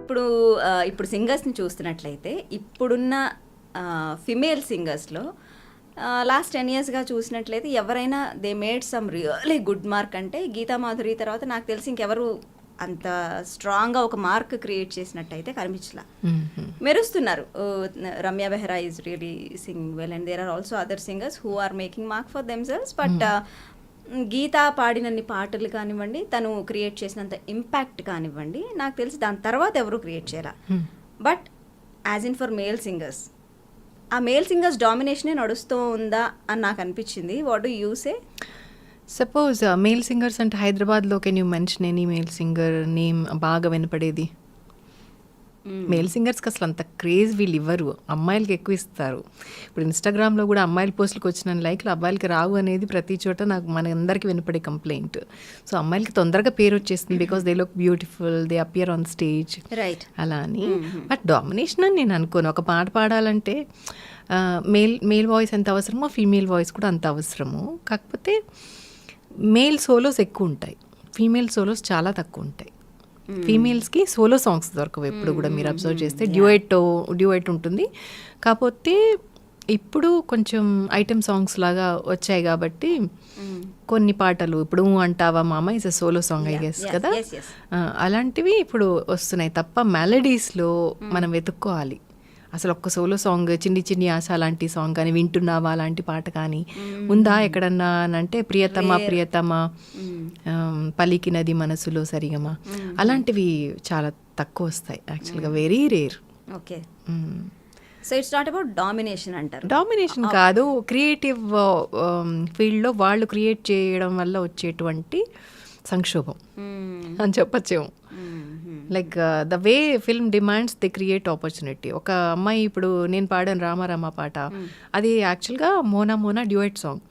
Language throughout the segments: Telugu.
ఇప్పుడు ఇప్పుడు సింగర్స్ని చూస్తున్నట్లయితే ఇప్పుడున్న ఫిమేల్ సింగర్స్లో లాస్ట్ టెన్ ఇయర్స్గా చూసినట్లయితే ఎవరైనా they made some really good mark అంటే గీతా మాధురి తర్వాత నాకు తెలిసి ఇంకెవరు అంత స్ట్రాంగ్గా ఒక మార్క్ క్రియేట్ చేసినట్టయితే కనిపించలా. మెరుస్తున్నారు. Ramya Behara is really sing well and there are also other singers who are making mark for themselves but Geetha పాడినన్ని పాటలు కానివ్వండి తను క్రియేట్ చేసినంత ఇంపాక్ట్ కానివ్వండి నాకు తెలిసి దాని తర్వాత ఎవరు క్రియేట్ చేయాల. But as in for male singers ఆ మేల్ సింగర్స్ డామినేషనే నడుస్తూ ఉందా అని నాకు అనిపించింది. What do you see suppose male singers అంటే హైదరాబాద్లో can you mention any male singer name బాగా వినపడేది. మేల్ సింగర్స్కి అసలు అంత క్రేజ్ వీళ్ళు ఇవ్వరు అమ్మాయిలకి ఎక్కువ ఇస్తారు. ఇప్పుడు ఇన్స్టాగ్రామ్లో కూడా అమ్మాయిల పోస్టులకు వచ్చిన లైక్లు అబ్బాయిలకి రావు అనేది ప్రతి చోట నాకు మన అందరికీ వినపడే కంప్లైంట్ సో అమ్మాయిలకి తొందరగా పేరు వచ్చేస్తుంది because they look beautiful they appear on stage right అలా అని. బట్ డామినేషన్ అని నేను అనుకోను. ఒక పాట పాడాలంటే మేల్ మేల్ వాయిస్ ఎంత అవసరమో ఫీమేల్ వాయిస్ కూడా అంత అవసరము. కాకపోతే మేల్ సోలోస్ ఎక్కువ ఉంటాయి. ఫీమేల్ సోలోస్ చాలా తక్కువ ఉంటాయి. ఫీమేల్స్కి సోలో సాంగ్స్ దొరకవు ఎప్పుడు కూడా మీరు అబ్జర్వ్ చేస్తే. డ్యూయెట్ డ్యూయెట్ ఉంటుంది. కాకపోతే ఇప్పుడు కొంచెం ఐటమ్ సాంగ్స్ లాగా వచ్చాయి కాబట్టి కొన్ని పాటలు ఇప్పుడు "ఊ అంటావా మామ is solo song I guess కదా? అలాంటివి ఇప్పుడు వస్తున్నాయి తప్ప మెలడీస్లో మనం వెతుక్కోవాలి. అసలు ఒక్క సోలో సాంగ్ చిన్ని చిన్ని ఆశ లాంటి సాంగ్ కానీ వింటున్నావా అలాంటి పాట కానీ ఉందా ఎక్కడన్నా అని అంటే ప్రియతమ ప్రియతమ పలికినది మనసులో సరిగమా? అలాంటివి చాలా తక్కువ వస్తాయి యాక్చువల్గా very rare okay. So it's not about domination అంటారు. డామినేషన్ కాదు క్రియేటివ్ ఫీల్డ్లో వాళ్ళు క్రియేట్ చేయడం వల్ల వచ్చేటువంటి సంక్షోభం అని చెప్పచ్చేమో. Like the way film demands the create opportunity ఒక అమ్మాయి ఇప్పుడు నేను పాడాను రామారామ పాట. అది యాక్చువల్గా మోనా మోనా డ్యూయట్ సాంగ్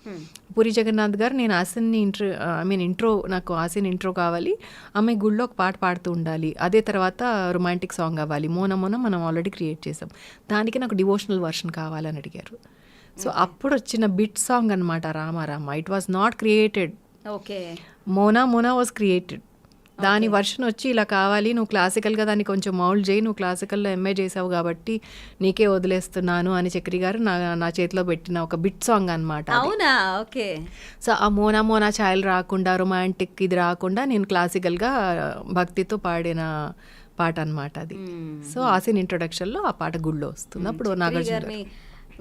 పూరి జగన్నాథ్ గారు నేను ఆసిన్ని ఇంట్రో ఐ మీన్ ఇంట్రో నాకు ఆసిన్ ఇంట్రో కావాలి. అమ్మాయి గుళ్ళో ఒక పాట పాడుతూ ఉండాలి. అదే తర్వాత రొమాంటిక్ సాంగ్ కావాలి మోన మోన మనం ఆల్రెడీ క్రియేట్ చేసాం. దానికి నాకు డివోషనల్ వర్షన్ కావాలని అడిగారు. సో అప్పుడు వచ్చిన బిట్ సాంగ్ అనమాట Ramarama it was not created okay Mona Mona was created దాని వర్షన్ వచ్చి ఇలా కావాలి నువ్వు క్లాసికల్గా దాన్ని కొంచెం మౌల్డ్ చేయి నువ్వు క్లాసికల్లో ఎంఏ చేసావు కాబట్టి నీకే వదిలేస్తున్నాను అని చక్రి గారు నా నా చేతిలో పెట్టిన ఒక బిట్ సాంగ్ అనమాట అవునా? ఓకే. సో ఆ మోనా మోనా ఛాయలు రాకుండా రొమాంటిక్ ఇది రాకుండా నేను క్లాసికల్గా భక్తితో పాడిన పాట అనమాట అది. సో ఆసిన్ ఇంట్రొడక్షన్లో ఆ పాట గుళ్ళో వస్తుంది. అప్పుడు నాగార్జున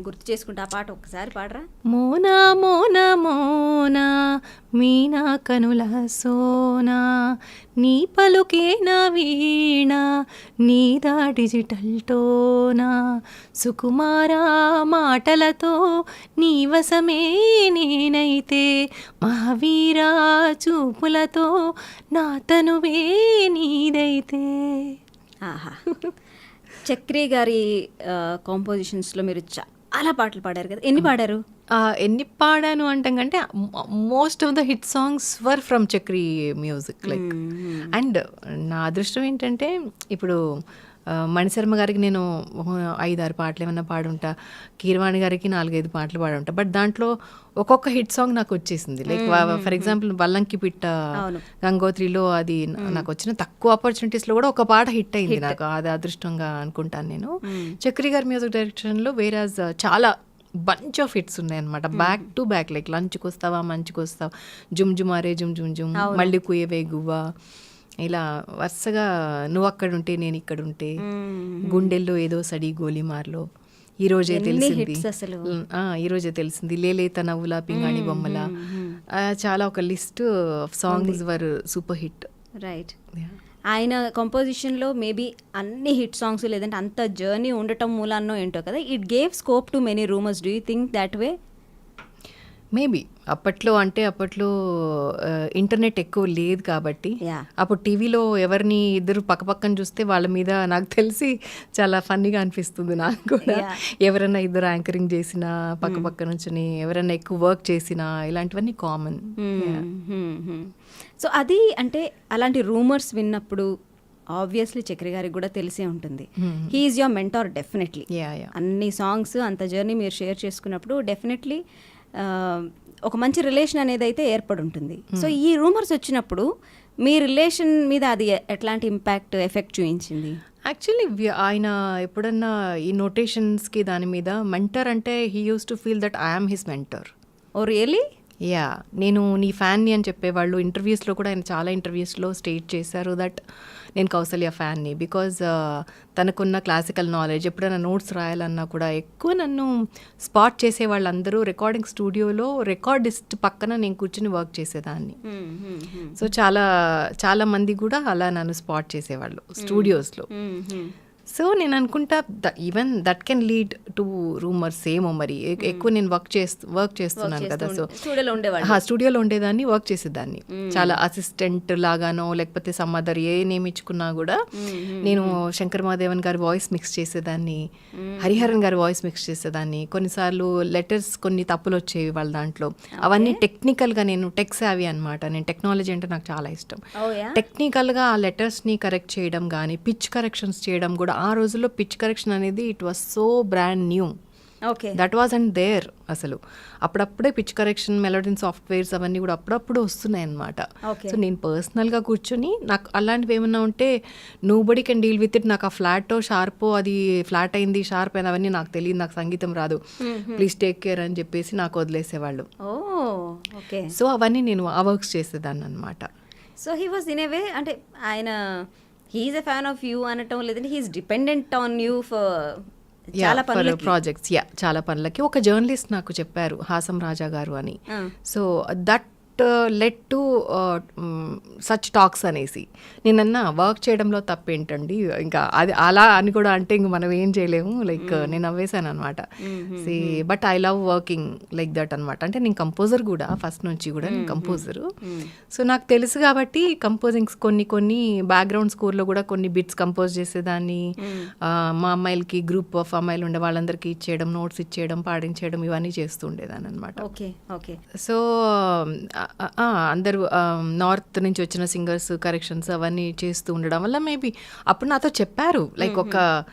గుర్తు చేసుకుంటే ఆ పాట ఒక్కసారి పాడరా. మోనా మోనా మోనా మీనా కనుల సోనా నీ పలుకే నా వీణ నీదా డిజిటల్ టోనా సుకుమారా మాటలతో నీ వశమే నేనైతే మహావీరా చూపులతో నా తనువే నీదైతే. ఆహా. చక్రి గారి కాంపోజిషన్స్లో మీరు చాలా పాటలు పాడారు కదా. ఎన్ని పాడారు? ఎన్ని పాడాను అంటాం కంటే most of the hit songs were from Chakri music like and నా అదృష్టం ఏంటంటే ఇప్పుడు మణిశర్మ గారికి నేను ఐదారు పాటలు ఏమన్నా పాడుంటా కీరవాణి గారికి నాలుగైదు పాటలు పాడుంటా. బట్ దాంట్లో ఒక్కొక్క హిట్ సాంగ్ నాకు వచ్చేసింది. లైక్ ఫర్ ఎగ్జాంపుల్ వల్లంకి పిట్ట గంగోత్రిలో అది నాకు వచ్చిన తక్కువ ఆపర్చునిటీస్లో కూడా ఒక పాట హిట్ అయింది నాకు. అది అదృష్టంగా అనుకుంటాను నేను. చక్రి గారి మ్యూజిక్ డైరెక్షన్లో వేరాజ్ చాలా బంచ్ ఆఫ్ హిట్స్ ఉన్నాయన్నమాట. బ్యాక్ టు బ్యాక్ లైక్ లంచ్కి వస్తావా మంచికి వస్తావా? జుమ్ జుమారే జుమ్ జుమ్ జుమ్. మళ్ళీ కుయవే గువ్వా. ఇలా వరుసగా నువ్వు అక్కడ ఉంటే నేను ఇక్కడ ఉంటే గుండెల్లో ఏదో సడి గోలిమార్లో. ఈ రోజే తెలిసింది. ఈ రోజే తెలిసింది. లేలేత నవ్వుల పింగాణి బొమ్మల. చాలా ఒక list of songs were super hit. Right ఆయన కంపోజిషన్లో మేబీ అన్ని హిట్ సాంగ్స్ లేదంటే అంత జర్నీ ఉండటం మూలాన్నో ఏంటో కదా it gave scope to many rumours do you think that way maybe. అప్పట్లో అంటే అప్పట్లో ఇంటర్నెట్ ఎక్కువ లేదు కాబట్టి. అప్పుడు టీవీలో ఎవరిని ఇద్దరు పక్కపక్కన చూస్తే వాళ్ళ మీద నాకు తెలిసి చాలా ఫన్నీగా అనిపిస్తుంది నాకు కూడా. ఎవరైనా ఇద్దరు యాంకరింగ్ చేసినా పక్క పక్క నుంచుని ఎవరైనా ఎక్కువ వర్క్ చేసినా ఇలాంటివన్నీ కామన్. సో అది అంటే అలాంటి రూమర్స్ విన్నప్పుడు ఆబ్వియస్లీ చక్రి గారికి కూడా తెలిసే ఉంటుంది. He's your mentor definitely yeah yeah అన్ని సాంగ్స్ అంత జర్నీ మీరు షేర్ చేసుకున్నప్పుడు డెఫినెట్లీ ఒక మంచి రిలేషన్ అనేది అయితే ఏర్పడి ఉంటుంది సో ఈ రూమర్స్ వచ్చినప్పుడు మీ రిలేషన్ మీద అది ఎట్లాంటి ఇంపాక్ట్ ఎఫెక్ట్ చూపించింది యాక్చువల్లీ ఆయన ఎప్పుడన్నా ఈ నోటేషన్స్కి దాని మీద మెంటర్ అంటే he used to feel that I'm his mentor oh really yeah నేను నీ ఫ్యాన్ని అని చెప్పేవాళ్ళు ఇంటర్వ్యూస్లో కూడా ఆయన చాలా ఇంటర్వ్యూస్లో స్టేట్ చేశారు దట్ నేను కౌసల్య ఫ్యాన్ని బికాజ్ తనకున్న క్లాసికల్ నాలెడ్జ్ ఎప్పుడైనా నోట్స్ రాయాలన్నా కూడా ఎక్కువ నన్ను స్పాట్ చేసే వాళ్ళందరూ రికార్డింగ్ స్టూడియోలో రికార్డిస్ట్ పక్కన నేను కూర్చుని వర్క్ చేసేదాన్ని. సో చాలా చాలా మంది కూడా అలా నన్ను స్పాట్ చేసేవాళ్ళు స్టూడియోస్లో సో నేను అనుకుంటా even that can lead to rumours ఏమో మరి. ఎ- ఎక్కువ నేను వర్క్ చేస్తూ వర్క్ చేస్తున్నాను కదా సో స్టూడియోలో ఉండేదాన్ని వర్క్ చేసేదాన్ని. చాలా అసిస్టెంట్ లాగానో లేకపోతే సమ్ అదర్ ఏ నేమ్ ఇచ్చుకున్నా కూడా నేను శంకర్ మహాదేవన్ గారి వాయిస్ మిక్స్ చేసేదాన్ని హరిహరన్ గారి వాయిస్ మిక్స్ చేసేదాన్ని. కొన్నిసార్లు లెటర్స్ కొన్ని తప్పులు వచ్చేవి వాళ్ళ దాంట్లో. అవన్నీ టెక్నికల్గా నేను టెక్ సావి అనమాట నేను టెక్నాలజీ అంటే నాకు చాలా ఇష్టం. టెక్నికల్గా ఆ లెటర్స్ని కరెక్ట్ చేయడం కానీ పిచ్ కరెక్షన్స్ చేయడం కూడా ఆ రోజుల్లో పిచ్ కరెక్షన్ అనేది it was so brand new okay that was and there అసలు. అప్పుడప్పుడే పిచ్ కరెక్షన్ మెలోడిన్ సాఫ్ట్వేర్స్ అవన్నీ కూడా అప్పుడప్పుడు వస్తున్నాయి అనమాట. సో నేను పర్సనల్గా కూర్చొని నాకు అలాంటివి ఏమన్నా ఉంటే nobody can deal with it నాకు ఆ ఫ్లాటో షార్పో అది ఫ్లాట్ అయింది షార్ప్ అయిన అవన్నీ నాకు తెలియదు నాకు సంగీతం రాదు. ప్లీజ్ టేక్ కేర్ అని చెప్పేసి నాకు వదిలేసేవాళ్ళు. సో అవన్నీ నేను ఆ వర్క్స్ చేసేదాన్ని అనమాట so he was in a way అంటే ఆయన he's a fan of you అనటం లేదంటే he's dependent on you for చాలా పనులు ప్రాజెక్ట్స్ యా చాలా పనులకి. ఒక జర్నలిస్ట్ నాకు చెప్పారు హాసం రాజా గారు అని. So that led to such talks అనేసి. నేనన్నా వర్క్ చేయడంలో తప్పేంటండి? ఇంకా అది అలా అని కూడా అంటే ఇంక మనం ఏం చేయలేము. లైక్ నేను నవ్వేశాను అనమాట see but I love working like that అనమాట అంటే నేను కంపోజర్ కూడా ఫస్ట్ నుంచి కూడా నేను కంపోజర్ సో నాకు తెలుసు కాబట్టి కంపోజింగ్స్ కొన్ని కొన్ని బ్యాక్గ్రౌండ్ స్కోర్లో కూడా కొన్ని బిట్స్ కంపోజ్ చేసేదాన్ని. ఆ, మా అమ్మాయిలకి గ్రూప్ ఆఫ్ అమ్మాయిలు ఉండే వాళ్ళందరికీ ఇచ్చేయడం నోట్స్ ఇచ్చేయడం పాడించేయడం ఇవన్నీ చేస్తూ ఉండేదాన్ని అనమాట ఓకే ఓకే సో అందరూ నార్త్ నుంచి వచ్చిన సింగర్స్ కరెక్షన్స్ అవన్నీ చేస్తూ ఉండడం వల్ల మేబీ అప్పుడు నాతో చెప్పారు. లైక్ ఒక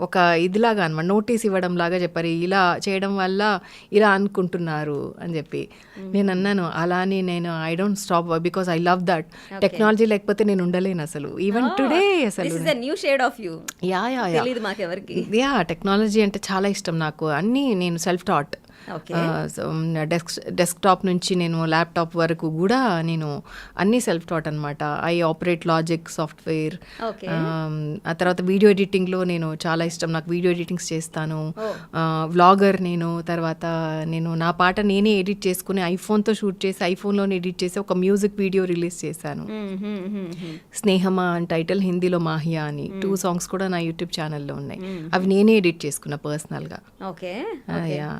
ఒక ఇదిలాగా అనమాట నోటీస్ ఇవ్వడం లాగా చెప్పారు. ఇలా చేయడం వల్ల ఇలా అనుకుంటున్నారు అని చెప్పి. నేను అన్నాను అలా అని నేను I don't stop because I love that technology లేకపోతే నేను ఉండలేను అసలు. ఈవెన్ టుడే అసలు is the new shade of you yeah yeah technology అంటే చాలా ఇష్టం నాకు. అన్నీ నేను సెల్ఫ్ టాట్. డెస్క్ డెస్క్టాప్ నుంచి నేను ల్యాప్టాప్ వరకు కూడా నేను అన్నీ సెల్ఫ్ టాట్ అనమాట ఐ ఆపరేట్ లాజిక్ సాఫ్ట్వేర్. ఆ తర్వాత వీడియో ఎడిటింగ్లో నేను చాలా ఇష్టం. నాకు వీడియో ఎడిటింగ్స్ చేస్తాను. వ్లాగర్ నేను తర్వాత నేను నా పాట నేనే ఎడిట్ చేసుకుని ఐఫోన్తో షూట్ చేసి ఐఫోన్లోనే ఎడిట్ చేసి ఒక మ్యూజిక్ వీడియో రిలీజ్ చేశాను. స్నేహమా అని టైటిల్ హిందీలో మాహియా అని. టూ సాంగ్స్ కూడా నా యూట్యూబ్ ఛానల్లో ఉన్నాయి. అవి నేనే ఎడిట్ చేసుకున్నా పర్సనల్గా ఓకే యా.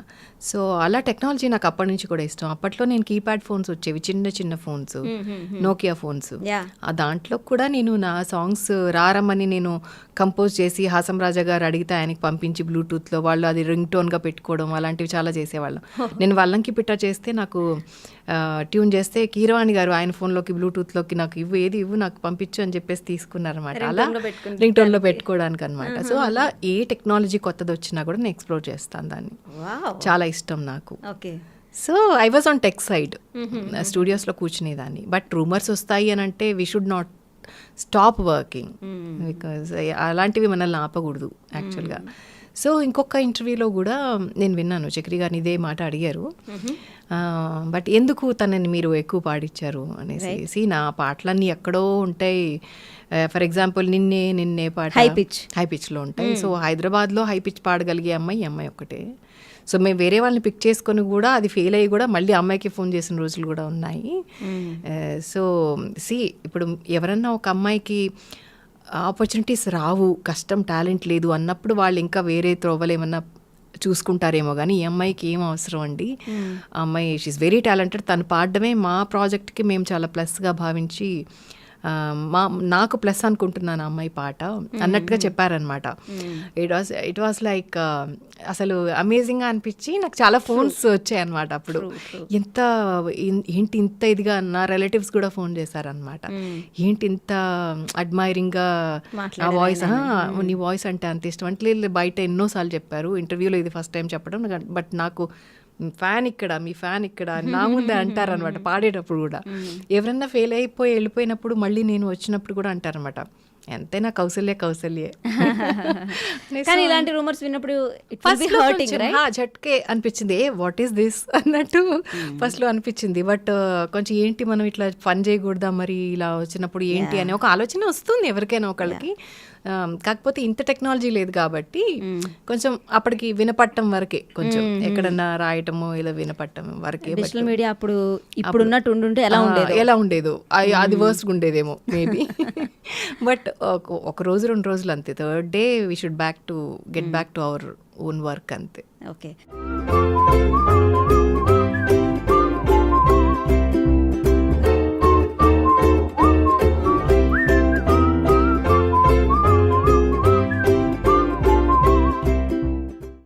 సో అలా టెక్నాలజీ నాకు అప్పటి నుంచి కూడా ఇష్టం. అప్పట్లో నేను కీప్యాడ్ ఫోన్స్ వచ్చేవి చిన్న చిన్న ఫోన్స్ నోకియా ఫోన్స్. ఆ దాంట్లో కూడా నేను నా సాంగ్స్ రారమ్మని నేను కంపోజ్ చేసి హాసం రాజా గారు అడిగితే ఆయనకి పంపించి బ్లూటూత్లో వాళ్ళు అది రింగ్ టోన్గా పెట్టుకోవడం అలాంటివి చాలా చేసేవాళ్ళం. నేను వాళ్ళంకి పిట్ట చేస్తే నాకు ట్యూన్ చేస్తే కీరవాణి గారు ఆయన ఫోన్లోకి బ్లూటూత్లోకి నాకు ఇవ్వు ఏది ఇవ్వు నాకు పంపించు అని చెప్పేసి తీసుకున్నారన్నమాట. అలా రింగ్ టోన్లో పెట్టుకోవడానికి అనమాట సో అలా ఏ టెక్నాలజీ కొత్తది వచ్చినా కూడా నేను ఎక్స్ప్లోర్ చేస్తాను దాన్ని. చాలా ఇష్టం. నాకు. Okay. So I was on tech side స్టూడియోస్లో కూర్చునేదాన్ని. బట్ రూమర్స్ వస్తాయి అని అంటే we should not stop working because అలాంటివి మనల్ని ఆపకూడదు యాక్చువల్గా సో ఇంకొక ఇంటర్వ్యూలో కూడా నేను విన్నాను. చక్రి గారిని ఇదే మాట అడిగారు. బట్ ఎందుకు తనని మీరు ఎక్కువ పాడించారు అనేసి నా పాటలన్నీ ఎక్కడో ఉంటాయి. ఫర్ ఎగ్జాంపుల్ నిన్నే నిన్నే పాట High pitch. హై పిచ్లో ఉంటాయి. సో హైదరాబాద్లో హై పిచ్ పాడగలిగే అమ్మాయి అమ్మాయి ఒక్కటే. సో మేము వేరే వాళ్ళని పిక్ చేసుకొని కూడా అది ఫెయిల్ అయ్యి కూడా మళ్ళీ అమ్మాయికి ఫోన్ చేసిన రోజులు కూడా ఉన్నాయి. సో సి ఇప్పుడు ఎవరన్నా ఒక అమ్మాయికి ఆపర్చునిటీస్ రావు కష్టం టాలెంట్ లేదు అన్నప్పుడు వాళ్ళు ఇంకా వేరే త్రోవలు ఏమన్నా చూసుకుంటారేమో కానీ ఈ అమ్మాయికి ఏం అవసరం అండి? ఆ అమ్మాయి షీఈ్ వెరీ టాలెంటెడ్ తను పాడడమే మా ప్రాజెక్ట్కి మేము చాలా ప్లస్గా భావించి మా నాకు ప్లస్ అనుకుంటున్నాను అమ్మాయి పాట. అన్నట్టుగా చెప్పారనమాట it was it was like అసలు అమేజింగ్గా అనిపించి నాకు చాలా ఫోన్స్ వచ్చాయన్నమాట అప్పుడు. ఎంత ఏంటి ఇంత ఇదిగా నా రిలేటివ్స్ కూడా ఫోన్ చేశారనమాట ఏంటి ఇంత అడ్మైరింగ్గా ఆ వాయిస్ నీ వాయిస్ అంటే అంత ఇష్టం. అంటే బయట ఎన్నోసార్లు చెప్పారు. ఇంటర్వ్యూలో ఇది ఫస్ట్ టైం చెప్పడం. బట్ నాకు ఫ్యాన్ ఇక్కడ మీ ఫ్యాన్ ఇక్కడ నా ముందే అంటారు అనమాట పాడేటప్పుడు కూడా. ఎవరన్నా ఫెయిల్ అయిపోయి వెళ్ళిపోయినప్పుడు మళ్ళీ నేను వచ్చినప్పుడు కూడా అంటారనమాట ఎంతైనా కౌశల్య కౌశల్యే కానీ ఇలాంటి రూమర్స్ విన్నప్పుడు జట్కే అనిపించింది ఏ వాట్ ఈస్ దిస్ అన్నట్టు ఫస్ట్లో అనిపించింది బట్ uh, కొంచెం ఏంటి మనం ఇట్లా పని చేయకూడదా మరి ఇలా వచ్చినప్పుడు ఏంటి అనే ఒక ఆలోచన వస్తుంది ఎవరికైనా ఒకళ్ళకి. కాకపోతే ఇంత టెక్నాలజీ లేదు కాబట్టి కొంచెం అప్పటికి వినపట్టం వరకే కొంచెం ఎక్కడన్నా రాయటము ఇలా వినపట్టం వరకే డిజిటల్ మీడియా అప్పుడు ఇప్పుడున్నట్టు ఉండుంటే ఎలా ఉండేది. ఎలా ఉండేదో. అది వర్స్ట్ ఉండేదేమో మేబీ బట్ ఒక రోజు రెండు రోజులు అంతే. Third day we should back to get back to our own work అంతే. ఓకే.